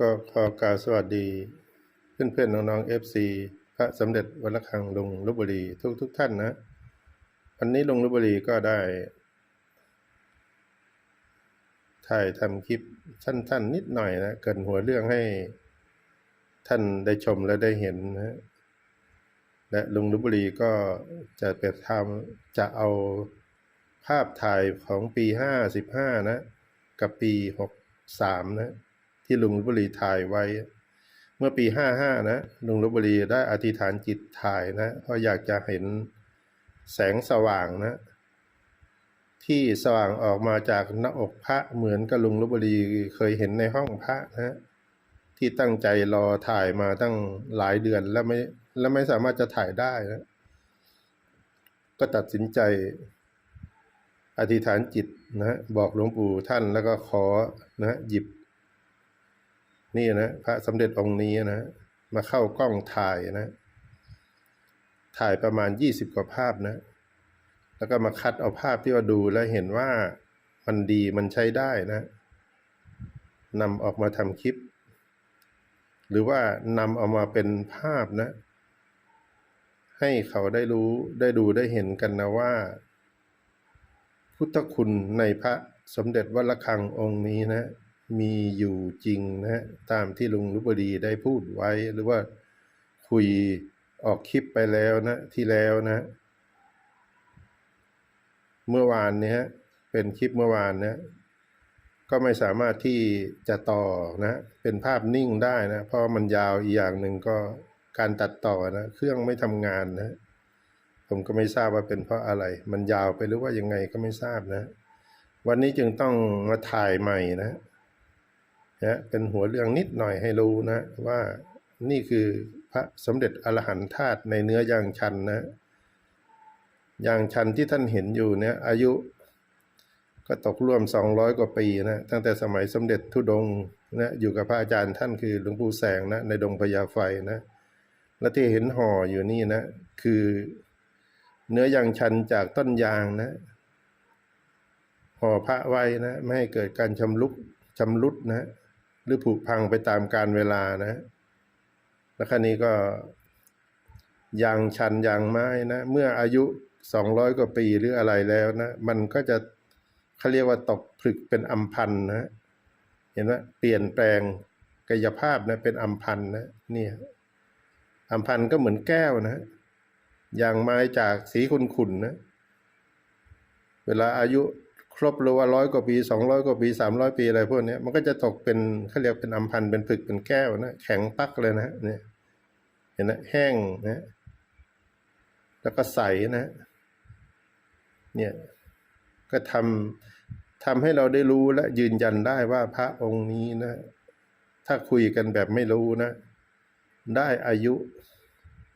ก็ขอกล่าวสวัสดีเพื่อนๆน้องๆเอฟซีพระสมเด็จวัดระฆังลุงลบบุรีทุกทุกท่านนะ วันนี้ลุงลบบุรีก็ได้ถ่ายทำคลิปสั้นๆ นิดหน่อยนะ เกินหัวเรื่องให้ท่านได้ชมและได้เห็นนะและลุงลบบุรีก็จะไปทำจะเอาภาพถ่ายของปีห้าสิบห้านะ กับปีหกสามนะ ที่ลุงลพบุรีถ่ายไว้ เมื่อปีห้าห้านะลุงลพบุรีได้อธิษฐานจิตถ่ายนะเพราะอยากจะเห็นแสงสว่างนะ ที่สว่างออกมาจากหน้าอกพระเหมือนกับลุงลพบุรีเคยเห็นในห้องพระนะที่ตั้งใจรอถ่ายมาตั้งหลายเดือนแล้วไม่แล้วไม่สามารถจะถ่ายได้นะก็ตัดสินใจอธิษฐานจิตนะบอกหลวงปู่ท่านแล้วก็ขอนะหยิบ นี่นะพระสมเด็จองค์นี้นะมาเข้ากล้องถ่ายนะ ถ่ายประมาณยี่สิบกว่าภาพนะ แล้วก็มาคัดเอาภาพที่ว่าดูแล้วเห็นว่ามันดีมันใช้ได้นะนำออกมาทำคลิป หรือว่านำเอามาเป็นภาพนะ ให้เขาได้รู้ได้ดูได้เห็นกันนะว่า พุทธคุณในพระสมเด็จวัดระฆังองค์นี้นะ มีอยู่จริงนะตามที่ลุงรุบดีได้พูดไว้หรือว่าคุยออกคลิปไปแล้วนะที่แล้วนะ เมื่อวานเนี้ยเป็นคลิปเมื่อวานนะก็ไม่สามารถที่จะต่อนะ เป็นภาพนิ่งได้นะ เพราะมันยาวอีกอย่างหนึ่งก็การตัดต่อนะ เครื่องไม่ทำงานนะ ผมก็ไม่ทราบว่าเป็นเพราะอะไร มันยาวไปหรือว่ายังไงก็ไม่ทราบนะ วันนี้จึงต้องมาถ่ายใหม่นะ นะเป็นหัวเรื่องนิดหน่อยให้รู้นะ ว่านี่คือพระสมเด็จอรหันตธาตุในเนื้อย่างชันนะอย่างชันที่ท่านเห็นอยู่เนี่ยอายุก็ตกร่วมสองร้อยกว่าปีนะตั้งแต่สมัยสมเด็จทุดงนะอยู่กับพระอาจารย์ท่านคือหลวงปู่แสงนะในดงพญาไฟนะและที่เห็นห่ออยู่นี่นะ คือเนื้อยางชันจากต้นยางนะห่อพระไว้นะ ไม่ให้เกิดการชำรุกชำรุดนะ หรือผุพังไปตามกาลเวลานะ แล้วคราวนี้ก็ยางชันยางไม้นะ เมื่ออายุสองร้อยกว่าปีหรืออะไรแล้วนะ มันก็จะเขาเรียกว่าตกผลึกเป็นอัมพันธ์นะเห็นไหมเปลี่ยนแปลงกายภาพนะเป็นอัมพันธ์นะเนี่ยอัมพันธ์ก็เหมือนแก้วนะยางไม้จากสีขุ่นๆนะ เวลาอายุ ครบหรือว่าร้อยกว่าปีสองร้อยกว่าปีสามร้อยปีอะไรพวกนี้มันก็จะตกเป็นเขาเรียกเป็นอัมพันธ์เป็นผึกเป็นแก้วนะแข็งปักเลยนะเนี่ยเห็นนะแห้งนะแล้วก็ใสนะ เนี่ยก็ทำทำให้เราได้รู้และยืนยันได้ว่าพระองค์นี้นะ ถ้าคุยกันแบบไม่รู้นะ ได้อายุ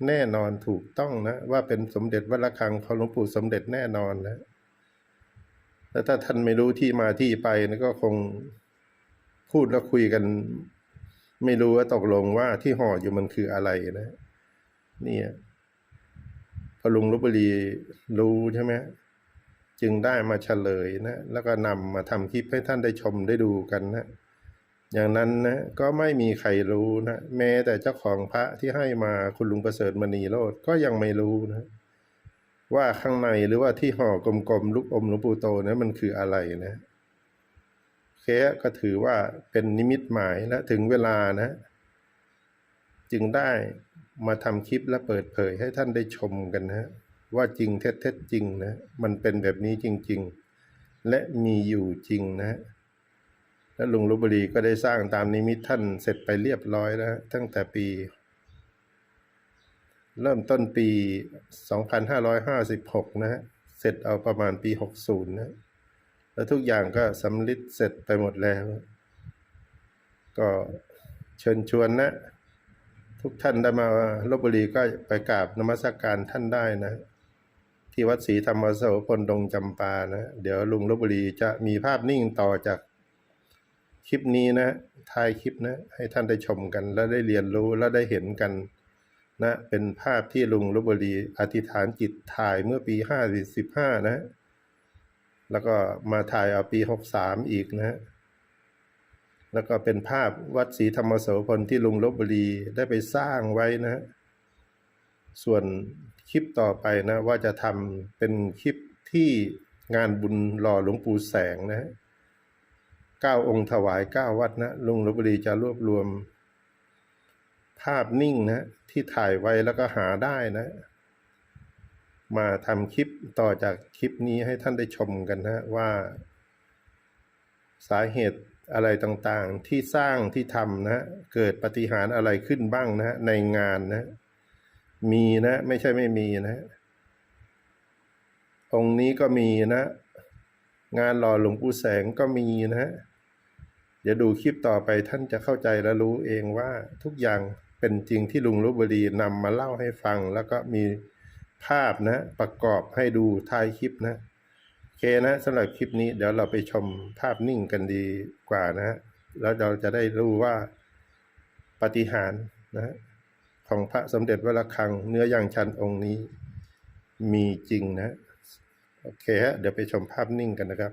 แน่นอนถูกต้องนะ ว่าเป็นสมเด็จวัดระฆังของหลวงปู่สมเด็จแน่นอนนะ แล้วถ้าท่านไม่รู้ที่มาที่ไปนะก็คงพูดแล้วคุยกัน ไม่รู้ว่าตกลงว่าที่ห่ออยู่มันคืออะไรนะ เนี่ยพอลุงลบบุรีรู้ใช่ไหมจึงได้มาเฉลยนะ แล้วก็นำมาทำคลิปให้ท่านได้ชมได้ดูกันนะ อย่างนั้นนะ ก็ไม่มีใครรู้นะ แม้แต่เจ้าของพระที่ให้มาคุณลุงประเสริฐมณีโรดก็ยังไม่รู้นะ ว่าข้างในหรือว่าที่ห่อกลมๆลูกอมหลวงปู่โตนะมันคืออะไรนะเคก็ถือว่าเป็นนิมิตหมายและถึงเวลานะ จึงได้มาทำคลิปและเปิดเผยให้ท่านได้ชมกันนะว่าจริงเท็จเท็จจริงนะมันเป็นแบบนี้จริง ๆ และมีอยู่จริงนะและลุงลบบุรีก็ได้สร้างตามนิมิตท่านเสร็จไปเรียบร้อยแล้วตั้งแต่ปี เริ่มต้นปี 2556 นะฮะ เสร็จเอาประมาณปี 60 นะ แล้วทุกอย่างก็สำลิดเสร็จไปหมดแล้ว ก็เชิญชวนนะ ทุกท่านได้มาลบบุรีก็ไปกราบนมัสการท่านได้นะ ที่วัดศรีธรรมโสพลดงจำปานะ เดี๋ยวลุงลบบุรีจะมีภาพนิ่งต่อจากคลิปนี้นะท้ายคลิปนะ ให้ท่านได้ชมกัน และได้เรียนรู้และได้เห็นกัน นะเป็นภาพที่ลุงลบบุรีอธิษฐานจิตถ่ายเมื่อปีห้าสิบห้านะ แล้วก็มาถ่ายเอาปีหกสามอีกนะ แล้วก็เป็นภาพวัดศรีธรรมโสพลที่ลุงลบบุรีได้ไปสร้างไว้นะ ส่วนคลิปต่อไปนะ ว่าจะทำเป็นคลิปที่งานบุญหล่อหลวงปู่แสงนะฮะเก้าองค์ถวายเก้าวัดนะลุงลบบุรีจะรวบรวม ภาพนิ่งนะที่ถ่ายไว้แล้วก็หาได้นะ มาทำคลิปต่อจากคลิปนี้ให้ท่านได้ชมกันนะว่า สาเหตุอะไรต่างๆ ที่สร้างที่ทำนะเกิดปฏิหารอะไรขึ้นบ้างนะในงานนะ มีนะไม่ใช่ไม่มีนะองค์นี้ก็มีนะ งานหล่อหลวงปู่แสงก็มีนะเดี๋ยวดูคลิปต่อไปท่านจะเข้าใจและรู้เองว่าทุกอย่าง เป็นจริงที่ลุงลบบุรีนำมาเล่าให้ฟัง แล้วก็มีภาพนะประกอบให้ดูท้ายคลิปนะโอเคนะสำหรับคลิปนี้เดี๋ยวเราไปชมภาพนิ่งกันดีกว่านะฮะแล้วเราจะได้รู้ว่าปฏิหารนะของพระสมเด็จวระฆังเนื้อย่างชันองค์นี้มีจริงนะ โอเคฮะเดี๋ยวไปชมภาพนิ่งกันนะครับ